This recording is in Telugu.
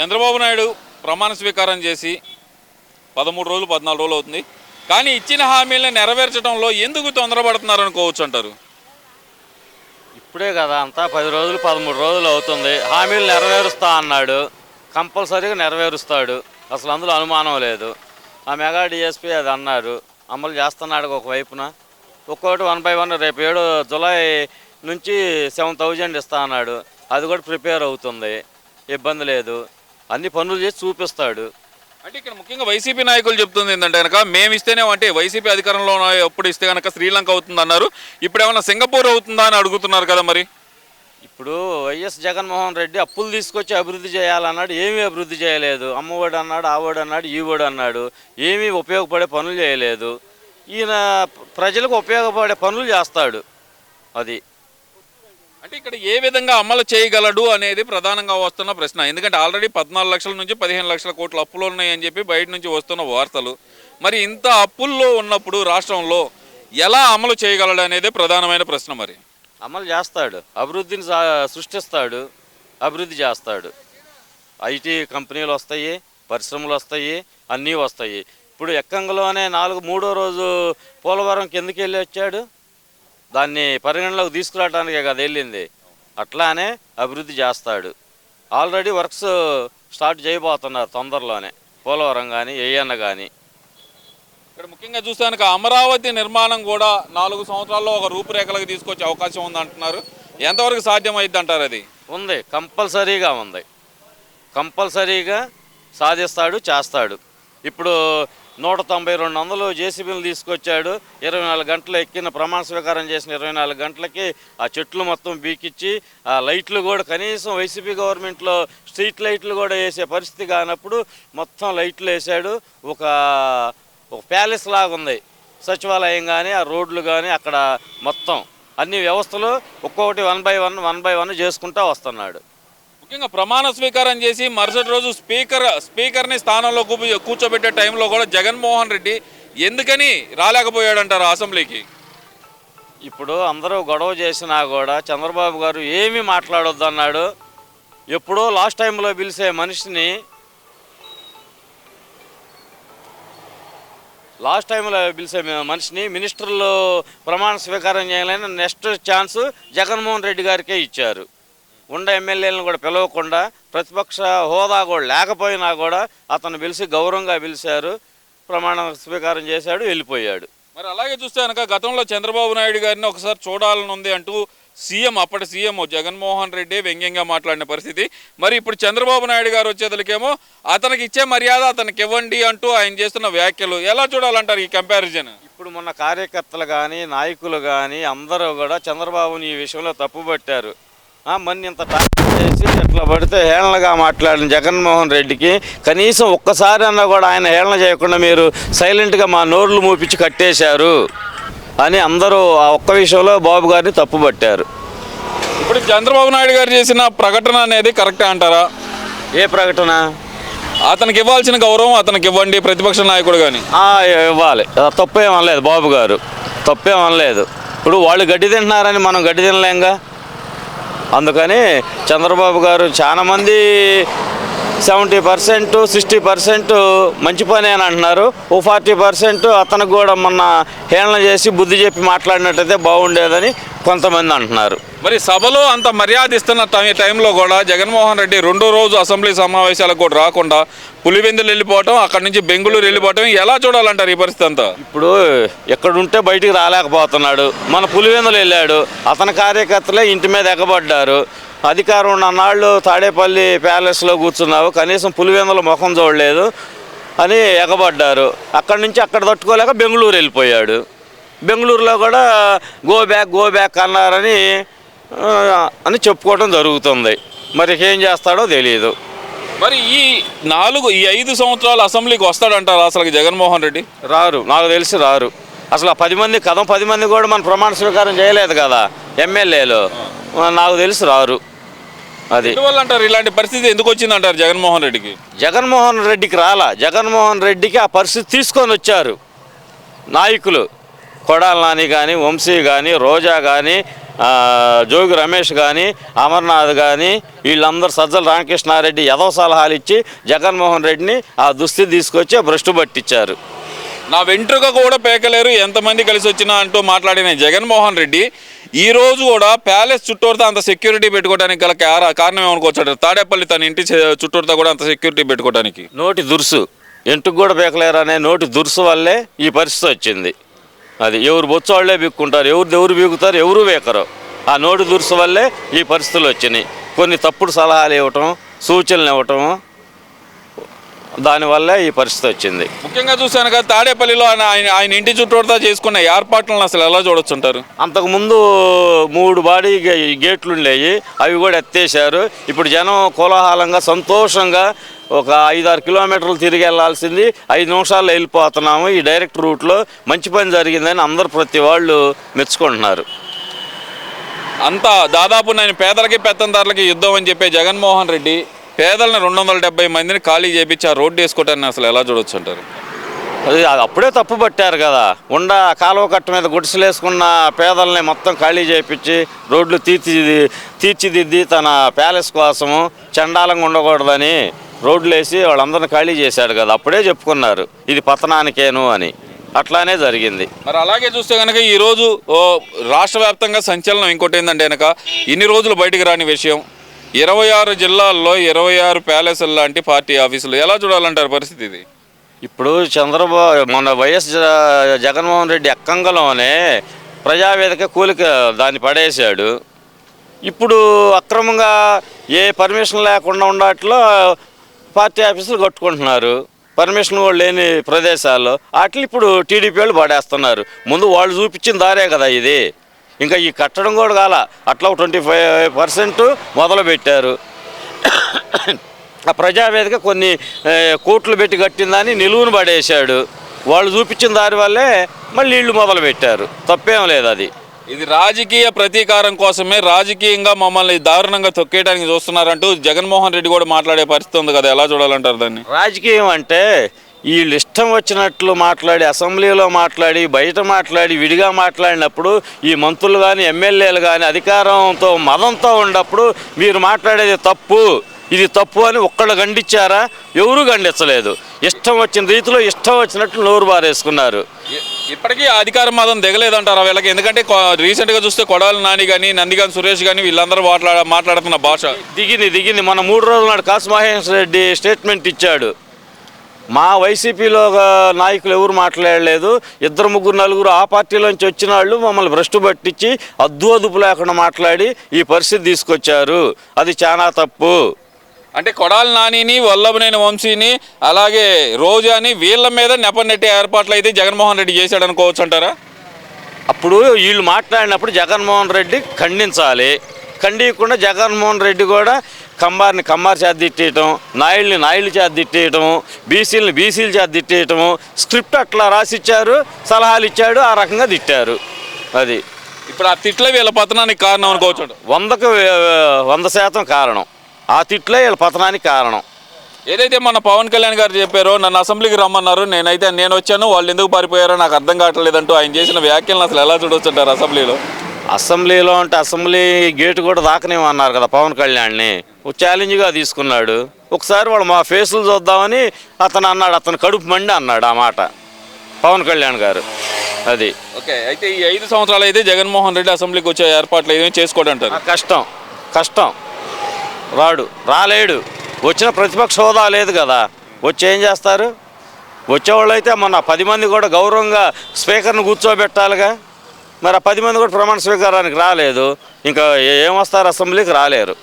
చంద్రబాబు నాయుడు ప్రమాణ స్వీకారం చేసి పదమూడు రోజులు పద్నాలుగు రోజులు అవుతుంది. కానీ ఇచ్చిన హామీలను నెరవేర్చడంలో ఎందుకు తొందరపడుతున్నారు అనుకోవచ్చు అంటారు? ఇప్పుడే కదా అంతా. పది రోజులు పదమూడు రోజులు అవుతుంది. హామీలు నెరవేరుస్తా అన్నాడు. కంపల్సరీగా నెరవేరుస్తాడు. అసలు అందులో అనుమానం లేదు. ఆ మెగా డిఎస్పీ అది అన్నారు. అమలు చేస్తున్నాడు ఒక వైపున. ఒక్కొక్కటి వన్ బై వన్ రేపు ఏడు జులై నుంచి సెవెన్ థౌజండ్ ఇస్తా అన్నాడు. అది కూడా ప్రిపేర్ అవుతుంది. ఇబ్బంది లేదు. అన్ని పనులు చేసి చూపిస్తాడు. అంటే ఇక్కడ ముఖ్యంగా వైసీపీ నాయకులు చెప్తుంది ఏంటంటే కనుక మేము ఇస్తేనే అంటే వైసీపీ అధికారంలో ఉన్న ఎప్పుడు ఇస్తే కనుక శ్రీలంక అవుతుంది అన్నారు. ఇప్పుడు ఏమైనా సింగపూర్ అవుతుందా అని అడుగుతున్నారు కదా మరి? ఇప్పుడు వైఎస్ జగన్మోహన్ రెడ్డి అప్పులు తీసుకొచ్చి అభివృద్ధి చేయాలన్నాడు. ఏమీ అభివృద్ధి చేయలేదు. అమ్మఒడు అన్నాడు ఆవోడు అన్నాడు ఈవోడు అన్నాడు. ఏమీ ఉపయోగపడే పనులు చేయలేదు. ఈయన ప్రజలకు ఉపయోగపడే పనులు చేస్తాడు. అది. అంటే ఇక్కడ ఏ విధంగా అమలు చేయగలడు అనేది ప్రధానంగా వస్తున్న ప్రశ్న. ఎందుకంటే ఆల్రెడీ పద్నాలుగు లక్షల నుంచి పదిహేను లక్షల కోట్ల అప్పులు ఉన్నాయని చెప్పి బయట నుంచి వస్తున్న వార్తలు. మరి ఇంత అప్పుల్లో ఉన్నప్పుడు రాష్ట్రంలో ఎలా అమలు చేయగలడు అనేది ప్రధానమైన ప్రశ్న మరి. అమలు చేస్తాడు. అభివృద్ధిని సృష్టిస్తాడు. అభివృద్ధి చేస్తాడు. ఐటీ కంపెనీలు వస్తాయి పరిశ్రమలు వస్తాయి అన్నీ వస్తాయి. ఇప్పుడు ఎక్కంగలోనే నాలుగు మూడో రోజు పోలవరం కిందకి వెళ్ళి వచ్చాడు. దాన్ని పరిగణలోకి తీసుకురావడానికే కదా వెళ్ళింది. అట్లానే అభివృద్ధి చేస్తాడు. ఆల్రెడీ వర్క్స్ స్టార్ట్ చేయబోతున్నారు తొందరలోనే. పోలవరం కానీ ఏయన్న కానీ ఇక్కడ ముఖ్యంగా చూస్తానికి అమరావతి నిర్మాణం కూడా నాలుగు సంవత్సరాల్లో ఒక రూపురేఖలకు తీసుకొచ్చే అవకాశం ఉంది అంటున్నారు ఎంతవరకు సాధ్యమైద్ది అంటారు అది? ఉంది. కంపల్సరీగా ఉంది. కంపల్సరీగా సాధిస్తాడు చేస్తాడు. ఇప్పుడు నూట తొంభై రెండు వందలు జేసీబీలు తీసుకొచ్చాడు. ఇరవై నాలుగు గంటలు ఎక్కిన ప్రమాణ స్వీకారం చేసిన ఇరవై నాలుగు గంటలకి ఆ చెట్లు మొత్తం బీకిచ్చి ఆ లైట్లు కూడా కనీసం వైసీపీ గవర్నమెంట్లో స్ట్రీట్ లైట్లు కూడా వేసే పరిస్థితి కానప్పుడు మొత్తం లైట్లు వేసాడు. ఒక ఒక ప్యాలెస్ లాగా ఉంది. సచివాలయం కానీ ఆ రోడ్లు కానీ అక్కడ మొత్తం అన్ని వ్యవస్థలు ఒక్కొక్కటి one by one one by one చేసుకుంటూ వస్తున్నాడు. ముఖ్యంగా ప్రమాణ స్వీకారం చేసి మరుసటి రోజు స్పీకర్ స్పీకర్ని స్థానంలో కూర్చోబెట్టే టైంలో కూడా జగన్మోహన్ రెడ్డి ఎందుకని రాలేకపోయాడంటారు అసెంబ్లీకి? ఇప్పుడు అందరూ గొడవ చేసినా కూడా చంద్రబాబు గారు ఏమీ మాట్లాడొద్దు అన్నాడు ఎప్పుడో లాస్ట్ టైంలో పిలిచే మనిషిని లాస్ట్ టైంలో పిలిచే మనిషిని మినిస్టర్లు ప్రమాణ స్వీకారం చేయాలని నెక్స్ట్ ఛాన్స్ జగన్మోహన్ రెడ్డి గారికే ఇచ్చారు. ఉండ ఎమ్మెల్యేలను కూడా పిలవకుండా ప్రతిపక్ష హోదా కూడా లేకపోయినా కూడా అతను పిలిచి గౌరవంగా పిలిచారు ప్రమాణ స్వీకారం చేశాడు వెళ్ళిపోయాడు. మరి అలాగే చూస్తే కనుక గతంలో చంద్రబాబు నాయుడు గారిని ఒకసారి చూడాలని ఉంది అంటూ సీఎం అప్పటి సీఎం జగన్మోహన్ రెడ్డి వ్యంగ్యంగా మాట్లాడిన పరిస్థితి. మరి ఇప్పుడు చంద్రబాబు నాయుడు గారు వచ్చేదలికేమో అతనికి ఇచ్చే మర్యాద అతనికి ఇవ్వండి అంటూ ఆయన చేస్తున్న వ్యాఖ్యలు ఎలా చూడాలంటారు ఈ కంపారిజన్ ఇప్పుడు మొన్న కార్యకర్తలు కానీ నాయకులు కానీ అందరూ కూడా చంద్రబాబుని ఈ విషయంలో తప్పుపట్టారు. మొన్న ఇంత టార్గెట్ చేసి ఎట్లా పడితే హేళనగా మాట్లాడిన జగన్మోహన్ రెడ్డికి కనీసం ఒక్కసారి అన్నా కూడా ఆయన హేళన చేయకుండా మీరు సైలెంట్గా మా నోర్లు మూపించి కట్టేశారు అని అందరూ ఆ ఒక్క విషయంలో బాబు గారిని తప్పుపట్టారు. ఇప్పుడు చంద్రబాబు నాయుడు గారు చేసిన ప్రకటన అనేది కరెక్టే అంటారా? ఏ ప్రకటన? అతనికి ఇవ్వాల్సిన గౌరవం అతనికి ఇవ్వండి ప్రతిపక్ష నాయకుడు కానీ ఇవ్వాలి. ఆ, తప్పేం అనలేదు బాబు గారు. తప్పేం అనలేదు. ఇప్పుడు వాళ్ళు గడ్డి తింటున్నారని మనం గడ్డి తినలేంగా? అందుకని చంద్రబాబు గారు చాలామంది సెవెంటీ పర్సెంట్ సిక్స్టీ పర్సెంట్ మంచి పని అని అంటున్నారు. ఓ ఫార్టీ పర్సెంట్ అతనికి కూడా మొన్న హేళన చేసి బుద్ధి చెప్పి మాట్లాడినట్టయితే బాగుండేదని కొంతమంది అంటున్నారు. మరి సభలో అంత మర్యాద ఇస్తున్న టై- టైంలో కూడా జగన్మోహన్ రెడ్డి రెండో రోజు అసెంబ్లీ సమావేశాలకు కూడా రాకుండా పులివెందులు వెళ్ళిపోవటం అక్కడి నుంచి బెంగళూరు వెళ్ళిపోవటం ఎలా చూడాలంటారు ఈ పరిస్థితి అంతా? ఇప్పుడు ఎక్కడుంటే బయటికి రాలేకపోతున్నాడు. మన పులివెందులు వెళ్ళాడు. అతని కార్యకర్తలే ఇంటి మీద ఎగబడ్డారు. అధికారం ఉన్న నాళ్ళు తాడేపల్లి ప్యాలెస్లో కూర్చున్నావు. కనీసం పులివెందుల ముఖం చూడలేదు అని ఎగబడ్డారు. అక్కడి నుంచి అక్కడ తట్టుకోలేక బెంగళూరు వెళ్ళిపోయాడు. బెంగళూరులో కూడా గో బ్యాక్ గో బ్యాక్ అన్నారని అని చెప్పుకోవడం జరుగుతుంది. మరి ఏం చేస్తాడో తెలియదు మరి ఈ నాలుగు ఈ ఐదు సంవత్సరాలు అసెంబ్లీకి వస్తాడంటారు అసలు జగన్మోహన్ రెడ్డి? రారు. నాకు తెలిసి రారు. అసలు ఆ పది మంది కథం పది మంది కూడా మన ప్రమాణ స్వీకారం చేయలేదు కదా ఎమ్మెల్యేలు. నాకు తెలిసి రారు. అది. ఎందువల్ల అంటారు? ఇలాంటి పరిస్థితి ఎందుకు వచ్చింది అంటారు జగన్మోహన్ రెడ్డికి? జగన్మోహన్ రెడ్డికి రాలా. జగన్మోహన్ రెడ్డికి ఆ పరిస్థితి తీసుకొని వచ్చారు నాయకులు. కొడాల నాని కానీ వంశీ కానీ రోజా కానీ జోగి రమేష్ కానీ అమర్నాథ్ కానీ వీళ్ళందరూ సజ్జల రామకృష్ణారెడ్డి ఎదవ సలహాలు ఇచ్చి జగన్మోహన్ రెడ్డిని ఆ దుస్థితి తీసుకొచ్చి భ్రష్టు పట్టించారు. నా వెంట్రుక కూడా పేకలేరు. ఎంతమంది కలిసి వచ్చినా అంటూ మాట్లాడిన జగన్మోహన్ రెడ్డి ఈ రోజు కూడా ప్యాలెస్ చుట్టూరుతా అంత సెక్యూరిటీ పెట్టుకోవడానికి గల కారణం ఏమనుకోవచ్చు తాడేపల్లి తన ఇంటి చుట్టూరుతో చుట్టూరుతా కూడా అంత సెక్యూరిటీ పెట్టుకోవడానికి నోటి దురుసు. ఎంటుకు కూడా బేకలేరు అనే నోటి దురుసు వల్లే ఈ పరిస్థితి వచ్చింది. అది ఎవరు బొచ్చు వాళ్ళే ఎవరు ఎవరు బీగుతారు ఎవరు బీకరు. ఆ నోటి దురుసు వల్లే ఈ పరిస్థితులు వచ్చినాయి. కొన్ని తప్పుడు సలహాలు ఇవ్వటం సూచనలు ఇవ్వటం దానివల్లే ఈ పరిస్థితి వచ్చింది. ముఖ్యంగా చూశాను కదా తాడేపల్లిలో ఆయన ఆయన ఆయన ఇంటి చుట్టూరుతా చేసుకున్న ఏర్పాట్లను అసలు ఎలా చూడొచ్చుంటారు? అంతకుముందు మూడు బాడీ గేట్లు ఉండేవి అవి కూడా ఎత్తేసారు ఇప్పుడు జనం కోలాహలంగా సంతోషంగా ఒక ఐదారు కిలోమీటర్లు తిరిగి వెళ్ళాల్సింది. ఐదు నిమిషాల్లో వెళ్ళిపోతున్నాము. ఈ డైరెక్ట్ రూట్లో మంచి పని జరిగిందని అందరు ప్రతి వాళ్ళు మెచ్చుకుంటున్నారు. అంతా దాదాపు నేను పేదలకి పెత్తందారులకి యుద్ధం అని చెప్పే జగన్మోహన్ రెడ్డి పేదలను రెండు వందల డెబ్బై మందిని ఖాళీ చేపించి ఆ రోడ్డు వేసుకోవటాన్ని అసలు ఎలా చూడొచ్చు అంటారు? అది అది అప్పుడే తప్పు పట్టారు కదా. ఉండ కాలువ కట్ట మీద గుడిసెలేసుకున్న పేదల్ని మొత్తం ఖాళీ చేయించి రోడ్లు తీర్చి తీర్చిదిద్ది తన ప్యాలెస్ కోసము చండాలంగా ఉండకూడదని రోడ్లు వేసి వాళ్ళందరిని ఖాళీ చేశాడు కదా. అప్పుడే చెప్పుకున్నారు ఇది పతనానికేను అని. అట్లానే జరిగింది. మరి అలాగే చూస్తే కనుక ఈ రోజు ఓ రాష్ట్ర వ్యాప్తంగా సంచలనం ఇంకోటి ఏంటంటే కనుక ఇన్ని రోజులు బయటికి రాని విషయం ఇరవై ఆరు జిల్లాల్లో ఇరవై ఆరు ప్యాలెస్ల లాంటి పార్టీ ఆఫీసులు. ఎలా చూడాలంటారు పరిస్థితి ఇది? ఇప్పుడు చంద్రబాబు మన వైఎస్ జగన్మోహన్ రెడ్డి ఎక్కంగలోనే ప్రజావేదిక కూలిక దాన్ని పడేశాడు. ఇప్పుడు అక్రమంగా ఏ పర్మిషన్ లేకుండా ఉండట్లో పార్టీ ఆఫీసులు కట్టుకుంటున్నారు. పర్మిషన్ కూడా లేని ప్రదేశాల్లో. వాటిని ఇప్పుడు టీడీపీ వాళ్ళు పడేస్తున్నారు. ముందు వాళ్ళు చూపించిన దారే కదా ఇది. ఇంకా ఈ కట్టడం కూడా కాల. అట్లా ట్వంటీ ఫైవ్ పర్సెంట్ మొదలు పెట్టారు ఆ ప్రజావేదిక కొన్ని కోట్లు పెట్టి కట్టిందని నిలువును పడేశాడు. వాళ్ళు చూపించిన దారి వల్లే మళ్ళీ ఇళ్ళు మొదలు పెట్టారు తప్పేం లేదు అది. ఇది రాజకీయ ప్రతీకారం కోసమే రాజకీయంగా మమ్మల్ని దారుణంగా తొక్కేయడానికి చూస్తున్నారంటూ జగన్మోహన్ రెడ్డి కూడా మాట్లాడే పరిస్థితి ఉంది కదా. ఎలా చూడాలంటారు దాన్ని? రాజకీయం అంటే వీళ్ళు ఇష్టం వచ్చినట్లు మాట్లాడి అసెంబ్లీలో మాట్లాడి బయట మాట్లాడి విడిగా మాట్లాడినప్పుడు ఈ మంత్రులు కానీ ఎమ్మెల్యేలు కానీ అధికారంతో మదంతో ఉన్నప్పుడు మీరు మాట్లాడేది తప్పు. ఇది తప్పు అని ఒక్కళ్ళు ఖండించారా ఎవరూ ఖండించలేదు ఇష్టం వచ్చిన రీతిలో ఇష్టం వచ్చినట్లు నోరు బారేసుకున్నారు. ఇప్పటికీ అధికార మతం దిగలేదంటారా వీళ్ళకి? ఎందుకంటే రీసెంట్గా చూస్తే కొడాలి నాని కానీ నందిగాని సురేష్ కానీ వీళ్ళందరూ మాట్లాడ మాట్లాడుతున్న భాష. దిగింది దిగింది. మన మూడు రోజుల నాడు కాసు మహేశ్వర రెడ్డి స్టేట్మెంట్ ఇచ్చాడు. మా వైసీపీలో నాయకులు ఎవరు మాట్లాడలేదు. ఇద్దరు ముగ్గురు నలుగురు ఆ పార్టీలోంచి వచ్చిన వాళ్ళు మమ్మల్ని భ్రష్టు పట్టించి అద్దు అదుపు లేకుండా మాట్లాడి ఈ పరిస్థితి తీసుకొచ్చారు. అది చాలా తప్పు. అంటే కొడాలి నానిని వల్లభనేని వంశీని అలాగే రోజాని వీళ్ళ మీద నెపనెట్టే ఏర్పాట్లు అయితే జగన్మోహన్ రెడ్డి చేశాడు అనుకోవచ్చు అంటారా? అప్పుడు వీళ్ళు మాట్లాడినప్పుడు జగన్మోహన్ రెడ్డి ఖండించాలి. ఖండించకుండా జగన్మోహన్ రెడ్డి కూడా కంబార్ని కమ్మారి చేత తిట్టేయటం నాయుల్ని నాయుళ్ళు చేత తిట్టేయటం బీసీలని బీసీల చేత తిట్టేయటం స్క్రిప్ట్ అట్లా రాసిచ్చారు సలహాలు ఇచ్చాడు ఆ రకంగా తిట్టారు. అది. ఇప్పుడు ఆ తిట్లే వీళ్ళ పతనానికి కారణం అనుకోవచ్చు. వందకు వంద శాతం కారణం. ఆ తిట్లే వీళ్ళ పతనానికి కారణం. ఏదైతే మన పవన్ కళ్యాణ్ గారు చెప్పారో నన్ను అసెంబ్లీకి రమ్మన్నారు నేనైతే నేను వచ్చాను వాళ్ళు ఎందుకు పారిపోయారో నాకు అర్థం కావట్లేదంటూ ఆయన చేసిన వ్యాఖ్యలను అసలు ఎలా చూడొచ్చు అంటారు అసెంబ్లీలో? అసెంబ్లీలో అంటే అసెంబ్లీ గేటు కూడా దాకనేమన్నారు కదా పవన్ కళ్యాణ్ని. ఒక ఛాలెంజ్గా తీసుకున్నాడు. ఒకసారి వాళ్ళు మా ఫేసులు చూద్దామని అతను అన్నాడు అతను కడుపు మండి అన్నాడు ఆ మాట. పవన్ కళ్యాణ్ గారు. అది. ఓకే అయితే ఈ ఐదు సంవత్సరాలు అయితే జగన్మోహన్ రెడ్డి అసెంబ్లీకి వచ్చే ఏర్పాట్లు ఏమేమి ఆ కష్టం కష్టం. రాడు రాలేడు. వచ్చిన ప్రతిపక్ష హోదా లేదు కదా. వచ్చి ఏం చేస్తారు? వచ్చేవాళ్ళు అయితే మొన్న పది మంది కూడా గౌరవంగా స్పీకర్ను కూర్చోబెట్టాలిగా. మరి ఆ పది మంది కూడా ప్రమాణ స్వీకారానికి రాలేదు. ఇంకా ఏం వస్తారు అసెంబ్లీకి రాలేరు.